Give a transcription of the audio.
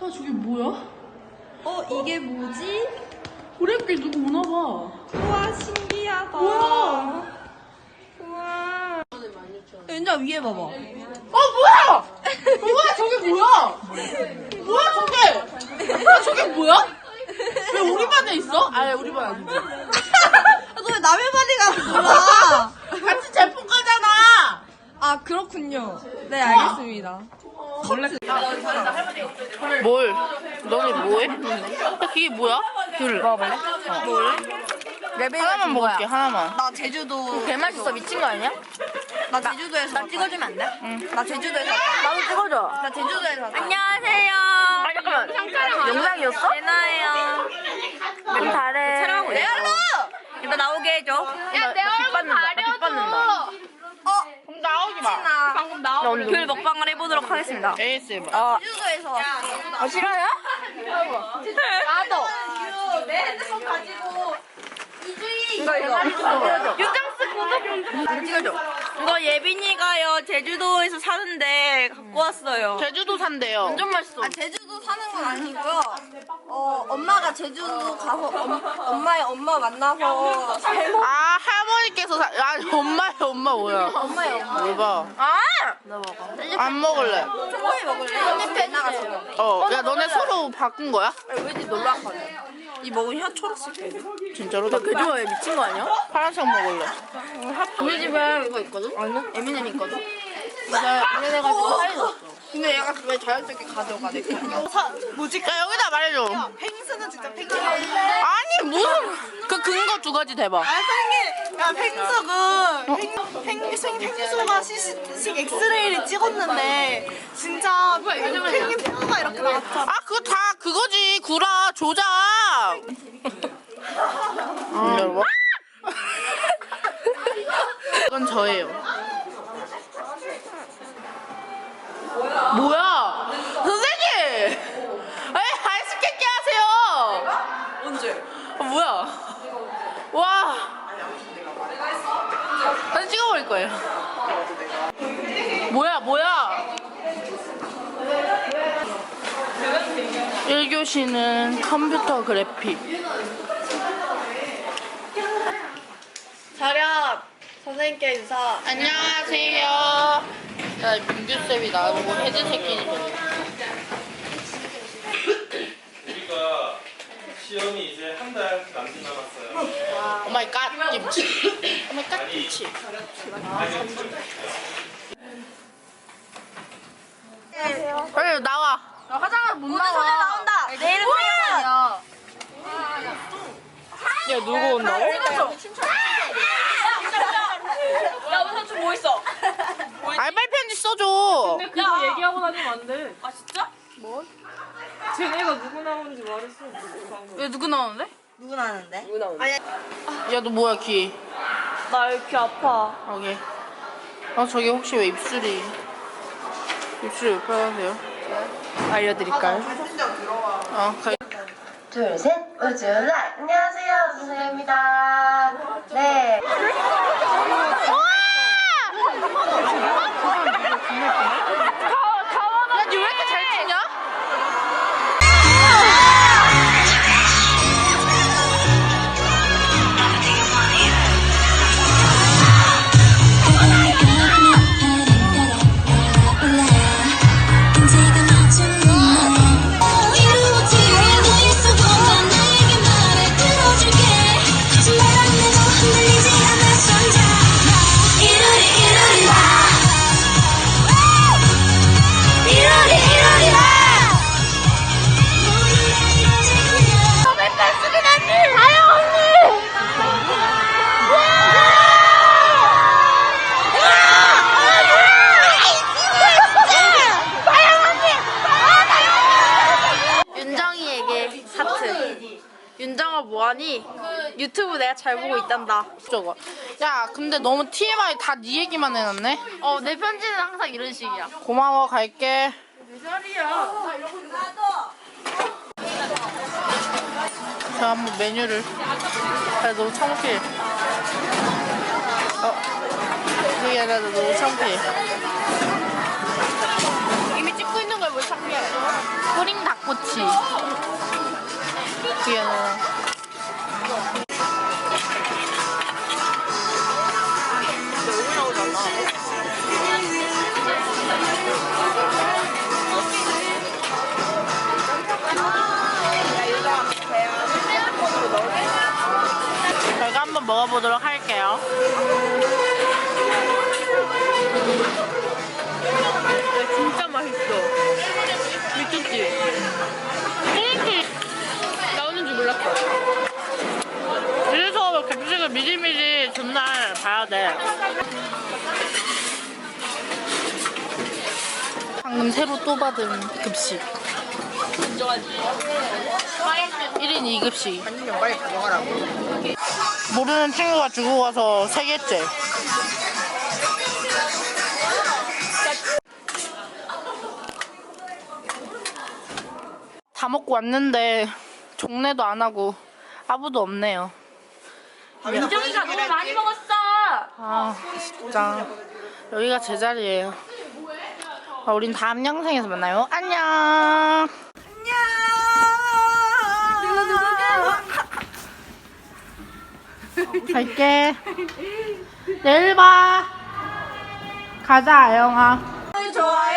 아 저게 뭐야? 어 이게 뭐지? 학교에 누구 오나 봐. 우와 신기하다. 우와. 우와. 윤자 위에 봐봐. 아 뭐야? 뭐야 저게 뭐야? 뭐야 저게? 아 저게 뭐야? 왜 우리 반에 있어? 아 우리 반 아니지. 너 왜 남의 바디 가서 놀아? 같이 제품 가잖 아. 아 그렇군요. 네 알겠습니다. 뭘? 너네 뭐해? 그게 뭐야? 귤 먹어볼래? 뭘? 레벨 하나만 먹을게 하나만. 나 제주도 개 맛있어 미친 거 아니야? 나 제주도에서 나 찍어주면 안 돼? 응. 나 제주도에서. 나도 찍어줘. 나 제주도에서. 안녕하세요. 아 잠깐만. 영상이었어? 예나예요. 좀 잘해. 촬영하고 내 얼로! 일단 나오게 해줘. 야, 내 얼굴 가려줘. 받는다. 그럼 나오지 마. 방금 나 오늘 귤 먹방을 해보도록 하겠습니다. ASMR. 아, 제주도에서 왔어. 아 싫어요? 나도. 내 핸드폰 가지고 이주희 이거 이거. 유정스 찍어줘. 이거 예빈이가요 제주도에서 사는데 갖고 왔어요. 제주도 산대요. 완전 맛있어. 아, 제주도 사는 건 아니고요. 어, 엄마가 제주도 가서 엄, 엄마의 엄마 만나서 아 할머니께서 사... 아 엄마의 엄마 뭐야? 엄마의 엄마. 대박. 아! 안 먹을래. 초코에 먹을래? 언니 나가서 먹을래? 어, 야 너네 서로 바꾼 거야? 왜지 놀러 왔거든. 이 먹은 혀 초록색 해. 진짜로? 나개 좋아해 미친 거 아니야? 파란색 먹을래. 우리 집에 이거 있거든? 아니 에미넴 있거든? 내가 이래가지고 사이즈 근데 얘가 왜 자연스럽게 가져가 내 거? 사 뭐지? 야 여기다 말해줘. 펭수는 진짜 펭수. 아니 무슨 그 근거 두 가지 대봐. 아 펭귄. 야 펭수는 펭 펭수 펭수가 시식 엑스레이를 찍었는데 진짜 펭귄 펭수가 이렇게 나왔잖아. 아 그거 다 그거지 구라 조작. 음, 여러분. 이건 저예요. 뭐야? 선생님! 아니 아이스케이크 하세요. 언제? 아, 뭐야? 와. 사진 찍어버릴 거예요. 뭐야, 뭐야? 1교시는 컴퓨터 그래픽. 자력 선생님께 인사. 안녕하세요. 자, 민규쌤이 나보고 헤드셋 끼는 우리가 시험이 이제 한 달 남짓 남았어요. 오 마이 갓 김치. 오 마이 갓 김치. 빨리 나와. 나 화장을 못 오늘 소녀 나온다. 내일은 화장이야 야, 누구 온다고? 야 우리 삼촌 뭐 있어? 알바이 편지 써줘. 그거 얘기하고 다니면 안 돼. 아 진짜? 쟤네가 누구 나오는지 말했어. 방금. 왜 누구 나오는데? 누구 나는데? 야, 너 뭐야, 귀? 나 이렇게 아파. 여기. 아, 저기 혹시 왜 입술이. 입술이 왜 빨간데요? 알려드릴까요? 어, 가 둘, 셋, 우주라. 안녕하세요, 우주입니다. 뭐하니? 유튜브 내가 잘 보고 있단다 저거. 야, 근데 너무 TMI 다 네 얘기만 해놨네? 어 내 편지는 항상 이런 식이야 고마워, 갈게. 자, 한번 메뉴를. 야, 너무 창피해. 그게 아니라 너무 창피해. 이미 찍고 있는 걸 뭘 창피해. 뿌링 닭꼬치. 아 한번 먹어보도록 할게요. 진짜 맛있어. 미쳤지? 나오는 줄 몰랐어. 이래서 객식을 미리미리 전날 봐야 돼. 방금 새로 또 받은 급식. 1인 2급식. 빨리 가져가라고. 모르는 친구가 주고 가서 세 개째. 다 먹고 왔는데 종례도 안 하고 아무도 없네요. 민정이가 너무 많이 먹었어. 아 진짜 여기가 제 자리예요. 아, 우린 다음 영상에서 만나요. 안녕. 안녕. 갈게. 내일 봐. 가자 아영아. 좋아요.